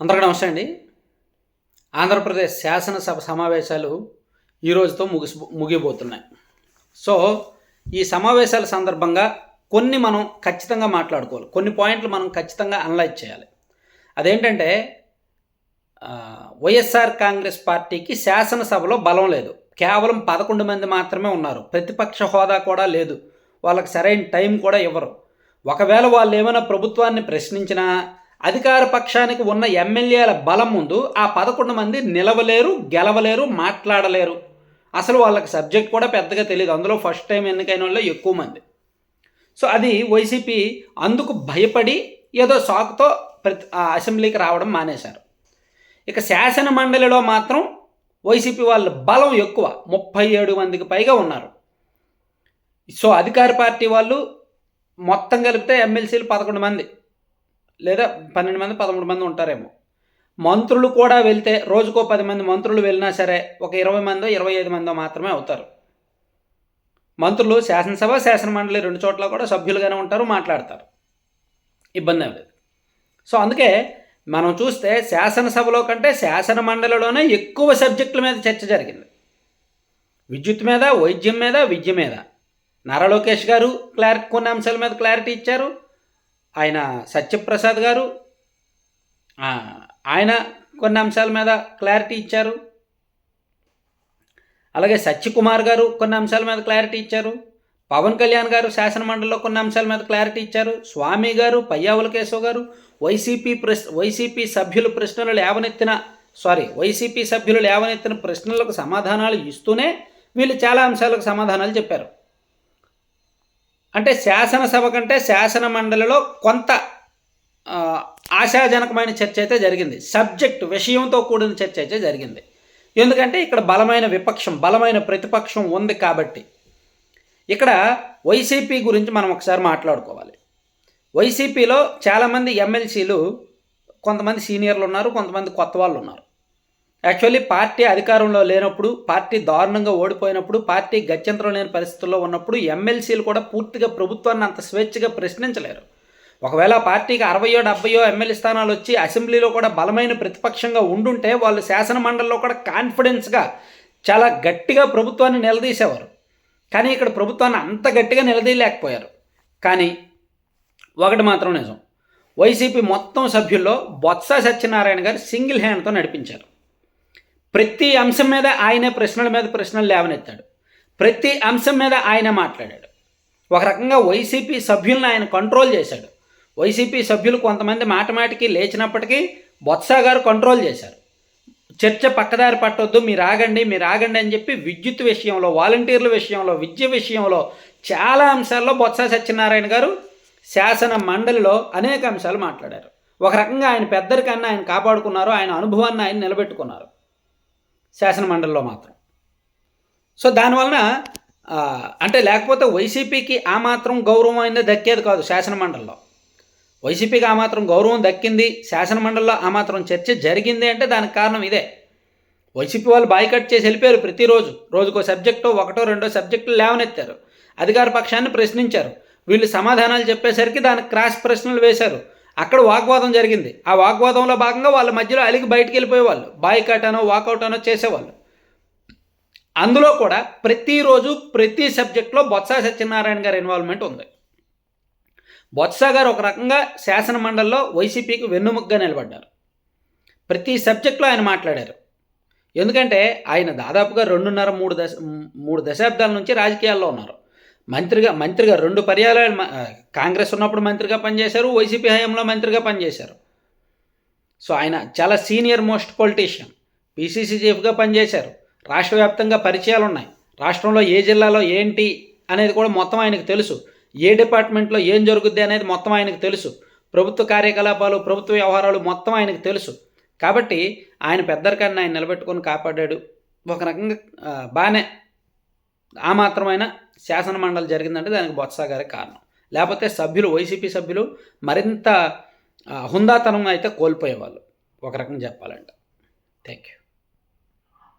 అందరికీ నమస్తే అండి. ఆంధ్రప్రదేశ్ శాసనసభ సమావేశాలు ఈ రోజుతో ముగిసి ముగిపోతున్నాయి సో ఈ సమావేశాల సందర్భంగా కొన్ని మనం ఖచ్చితంగా మాట్లాడుకోవాలి. కొన్ని పాయింట్లు మనం ఖచ్చితంగా అనలైజ్ చేయాలి. అదేంటంటే వైఎస్ఆర్ కాంగ్రెస్ పార్టీకి శాసనసభలో బలం లేదు. కేవలం పదకొండు మంది మాత్రమే ఉన్నారు. ప్రతిపక్ష హోదా కూడా లేదు. వాళ్ళకి సరైన టైం కూడా ఇవ్వరు. ఒకవేళ వాళ్ళు ఏమైనా ప్రభుత్వాన్ని ప్రశ్నించినా అధికార పక్షానికి ఉన్న ఎమ్మెల్యేల బలం ముందు ఆ పదకొండు మంది నిలవలేరు గెలవలేరు మాట్లాడలేరు. అసలు వాళ్ళకి సబ్జెక్ట్ కూడా పెద్దగా తెలియదు అందులో ఫస్ట్ టైం ఎన్నికైన వాళ్ళు ఎక్కువ మంది. సో అది వైసీపీ అందుకు భయపడి ఏదో సాకుతో ప్రతి ఆ అసెంబ్లీకి రావడం మానేశారు. ఇక శాసన మండలిలో మాత్రం వైసీపీ వాళ్ళ బలం ఎక్కువ. ముప్పై ఏడు మందికి పైగా ఉన్నారు. సో అధికార పార్టీ వాళ్ళు మొత్తం కలిపితే ఎమ్మెల్సీలు పదకొండు మంది. లేదా పన్నెండు మంది పదమూడు మంది ఉంటారేమో. మంత్రులు కూడా వెళ్తే రోజుకో పది మంది మంత్రులు వెళ్ళినా సరే ఒక ఇరవై మందో ఇరవై ఐదు మందో మాత్రమే అవుతారు. మంత్రులు శాసనసభ శాసన మండలి రెండు చోట్ల కూడా సభ్యులుగానే ఉంటారు మాట్లాడతారు. ఇబ్బంది ఏం లేదు. సో అందుకే మనం చూస్తే శాసనసభలో కంటే శాసన మండలిలోనే ఎక్కువ సబ్జెక్టుల మీద చర్చ జరిగింది. విద్యుత్ మీద వైద్యం మీద విద్య మీద. నారా లోకేష్ గారు క్లారి కొన్ని అంశాల మీద క్లారిటీ ఇచ్చారు. ఆయన సత్యప్రసాద్ గారు ఆయన కొన్ని అంశాల మీద క్లారిటీ ఇచ్చారు. అలాగే సత్యకుమార్ గారు కొన్ని అంశాల మీద క్లారిటీ ఇచ్చారు. పవన్ కళ్యాణ్ గారు శాసనమండలిలో కొన్ని అంశాల మీద క్లారిటీ ఇచ్చారు. స్వామి గారు పయ్యావుల కేశవ్ గారు వైసీపీ ప్రశ్ వైసీపీ సభ్యులు ప్రశ్నలు లేవనెత్తిన సారీ వైసీపీ సభ్యులు లేవనెత్తిన ప్రశ్నలకు సమాధానాలు ఇస్తూనే వీళ్ళు చాలా అంశాలకు సమాధానాలు చెప్పారు. అంటే శాసనసభ కంటే శాసన మండలిలో కొంత ఆశాజనకమైన చర్చ అయితే జరిగింది. సబ్జెక్ట్ విషయంతో కూడిన చర్చ అయితే జరిగింది. ఎందుకంటే ఇక్కడ బలమైన విపక్షం బలమైన ప్రతిపక్షం ఉంది కాబట్టి. ఇక్కడ వైసీపీ గురించి మనం ఒకసారి మాట్లాడుకోవాలి. వైసీపీలో చాలామంది ఎమ్మెల్సీలు కొంతమంది సీనియర్లు ఉన్నారు కొంతమంది కొత్త వాళ్ళు ఉన్నారు. యాక్చువల్లీ పార్టీ అధికారంలో లేనప్పుడు పార్టీ దారుణంగా ఓడిపోయినప్పుడు పార్టీ గత్యంతరం లేని పరిస్థితుల్లో ఉన్నప్పుడు ఎమ్మెల్సీలు కూడా పూర్తిగా ప్రభుత్వాన్ని అంత స్వేచ్ఛగా ప్రశ్నించలేరు. ఒకవేళ పార్టీకి అరవయో డెబ్బయో ఎమ్మెల్యే స్థానాలు వచ్చి అసెంబ్లీలో కూడా బలమైన ప్రతిపక్షంగా ఉండుంటే వాళ్ళు శాసన మండలిలో కూడా కాన్ఫిడెన్స్గా చాలా గట్టిగా ప్రభుత్వాన్ని నిలదీసేవారు. కానీ ఇక్కడ ప్రభుత్వాన్ని అంత గట్టిగా నిలదీయలేకపోయారు. కానీ ఒకటి మాత్రం నిజం. వైసీపీ మొత్తం సభ్యుల్లో బొత్స సత్యనారాయణ గారు సింగిల్ హ్యాండ్తో నడిపించారు. ప్రతి అంశం మీద ఆయనే ప్రశ్నల మీద ప్రశ్నలు లేవనెత్తాడు. ప్రతి అంశం మీద ఆయన మాట్లాడాడు. ఒక రకంగా వైసీపీ సభ్యులను ఆయన కంట్రోల్ చేశాడు. వైసీపీ సభ్యులు కొంతమంది మాటమాటికి లేచినప్పటికీ బొత్స గారు కంట్రోల్ చేశారు. చర్చ పక్కదారి పట్టొద్దు మీరు ఆగండి మీరు ఆగండి అని చెప్పి విద్యుత్ విషయంలో వాలంటీర్ల విషయంలో విద్య విషయంలో చాలా అంశాల్లో బొత్స సత్యనారాయణ గారు శాసన మండలిలో అనేక అంశాలు మాట్లాడారు. ఒక రకంగా ఆయన పెద్దరికన్నా ఆయన కాపాడుకున్నారు ఆయన అనుభవాన్ని ఆయన నిలబెట్టుకున్నారు. శాసనమండలిలో మాత్రం. సో దానివలన అంటే లేకపోతే వైసీపీకి ఆ మాత్రం గౌరవం అనేది దక్కేది కాదు శాసనమండలిలో. వైసీపీకి ఆ మాత్రం గౌరవం దక్కింది శాసనమండలిలో ఆ మాత్రం చర్చ జరిగింది అంటే దానికి కారణం ఇదే. వైసీపీ వాళ్ళు బాయ్కట్ చేసి వెళ్ళిపోయారు ప్రతిరోజు. రోజుకో సబ్జెక్టు ఒకటో రెండో సబ్జెక్టులు లేవనెత్తారు. అధికార పక్షాన్ని ప్రశ్నించారు. వీళ్ళు సమాధానాలు చెప్పేసరికి దానికి క్రాస్ ప్రశ్నలు వేశారు. అక్కడ వాగ్వాదం జరిగింది. ఆ వాగ్వాదంలో భాగంగా వాళ్ళ మధ్యలో అలిగి బయటికి వెళ్ళిపోయేవాళ్ళు. బాయ్కట్ అనో వాకౌట్ అనో చేసేవాళ్ళు. అందులో కూడా ప్రతిరోజు ప్రతి సబ్జెక్ట్లో బొత్స సత్యనారాయణ గారి ఇన్వాల్వ్మెంట్ ఉంది. బొత్స గారు ఒక రకంగా శాసన మండలిలో వైసీపీకి వెన్నుముగ్గా నిలబడ్డారు. ప్రతి సబ్జెక్ట్లో ఆయన మాట్లాడారు. ఎందుకంటే ఆయన దాదాపుగా రెండున్నర మూడు దశ మూడు దశాబ్దాల నుంచి రాజకీయాల్లో ఉన్నారు. మంత్రిగా మంత్రిగా రెండు పర్యాల కాంగ్రెస్ ఉన్నప్పుడు మంత్రిగా పనిచేశారు వైసీపీ హయాంలో మంత్రిగా పనిచేశారు. సో ఆయన చాలా సీనియర్ మోస్ట్ పొలిటీషియన్. పీసీసీ చీఫ్గా పనిచేశారు. రాష్ట్ర వ్యాప్తంగా పరిచయాలు ఉన్నాయి రాష్ట్రంలో ఏ జిల్లాలో ఏంటి అనేది కూడా మొత్తం ఆయనకు తెలుసు. ఏ డిపార్ట్మెంట్లో ఏం జరుగుద్ది అనేది మొత్తం ఆయనకు తెలుసు. ప్రభుత్వ కార్యకలాపాలు ప్రభుత్వ వ్యవహారాలు మొత్తం ఆయనకు తెలుసు. కాబట్టి ఆయన పెద్దరికాన్ని ఆయన నిలబెట్టుకొని కాపాడాడు. ఒక రకంగా బాగానే ఆ మాత్రమైన శాసన మండలి జరిగిందంటే దానికి బొత్స గారే కారణం. లేకపోతే సభ్యులు వైసీపీ సభ్యులు మరింత హుందాతనంగా హుందాతనం అయితే కోల్పోయేవాళ్ళు. ఒక రకంగా చెప్పాలంటే. Thank you